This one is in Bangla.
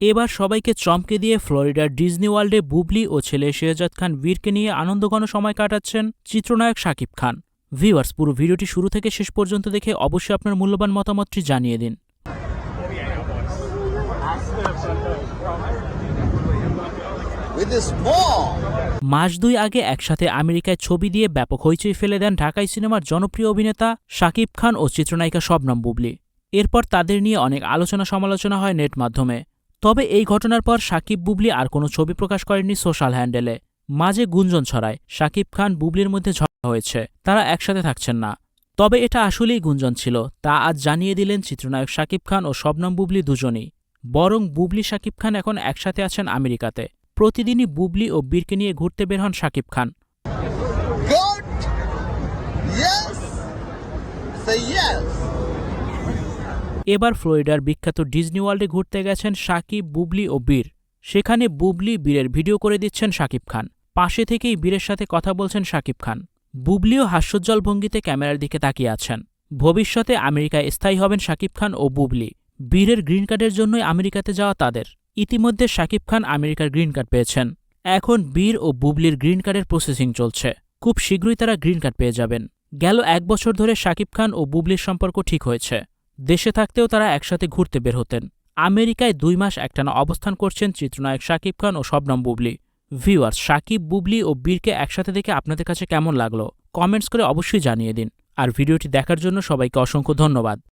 এবার সবাইকে চমকে দিয়ে ফ্লোরিডার ডিজনি ওয়ার্ল্ডে বুবলি ও ছেলে শেহজাদ খান বীরকে নিয়ে আনন্দঘন সময় কাটাচ্ছেন চিত্রনায়ক শাকিব খান। ভিউয়ার্স পুরো ভিডিওটি শুরু থেকে শেষ পর্যন্ত দেখে অবশ্যই আপনার মূল্যবান মতামতটি জানিয়ে দিন. মাস দুই আগে একসাথে আমেরিকায় ছবি দিয়ে ব্যাপক হইচই ফেলে দেন ঢাকাই সিনেমার জনপ্রিয় অভিনেতা শাকিব খান ও চিত্রনায়িকা শবনম বুবলি। এরপর তাদের নিয়ে অনেক আলোচনা সমালোচনা হয় নেট মাধ্যমে। তবে এই ঘটনার পর শাকিব বুবলি আর কোনো ছবি প্রকাশ করেননি সোশ্যাল হ্যান্ডেলে। মাঝে গুঞ্জন ছড়ায় শাকিব খান বুবলির মধ্যে ঝগড়া হয়েছে, তারা একসাথে থাকছেন না। তবে এটা আসলেই গুঞ্জন ছিল, তা আজ জানিয়ে দিলেন চিত্রনায়ক শাকিব খান ও শবনম বুবলি দুজনই। বরং বুবলি শাকিব খান এখন একসাথে আছেন আমেরিকাতে। প্রতিদিনই বুবলি ও বীরকে নিয়ে ঘুরতে বের হন শাকিব খান. Say yes. এবার ফ্লোরিডার বিখ্যাত ডিজনি ওয়ার্ল্ডে ঘুরতে গেছেন সাকিব, বুবলি ও বীর। সেখানে বুবলি বীরের ভিডিও করে দিচ্ছেন শাকিব খান। পাশে থেকেই বীরের সাথে কথা বলছেন শাকিব খান। বুবলিও হাস্যোজ্জ্বল ভঙ্গিতে ক্যামেরার দিকে তাকিয়ে আছেন। ভবিষ্যতে আমেরিকায় স্থায়ী হবেন শাকিব খান ও বুবলি। বীরের গ্রিন কার্ডের জন্যই আমেরিকাতে যাওয়া তাদের। ইতিমধ্যে শাকিব খান আমেরিকার গ্রিন কার্ড পেয়েছেন। এখন বীর ও বুবলির গ্রিন কার্ডের প্রসেসিং চলছে। খুব শীঘ্রই তারা গ্রিন কার্ড পেয়ে যাবেন। গেল এক বছর ধরে শাকিব খান ও বুবলির সম্পর্ক ঠিক হয়েছে। দেশে থাকতেও তারা একসাথে ঘুরতে বের হতেন। আমেরিকায় দুই মাস একটানা অবস্থান করছেন চিত্রনায়ক শাকিব খান ও শবনম বুবলি। ভিউয়ার্স, শাকিব, বুবলি ও বীরকে একসাথে দেখে আপনাদের কাছে কেমন লাগল? কমেন্টস করে অবশ্যই জানিয়ে দিন। আর ভিডিওটি দেখার জন্য সবাইকে অসংখ্য ধন্যবাদ।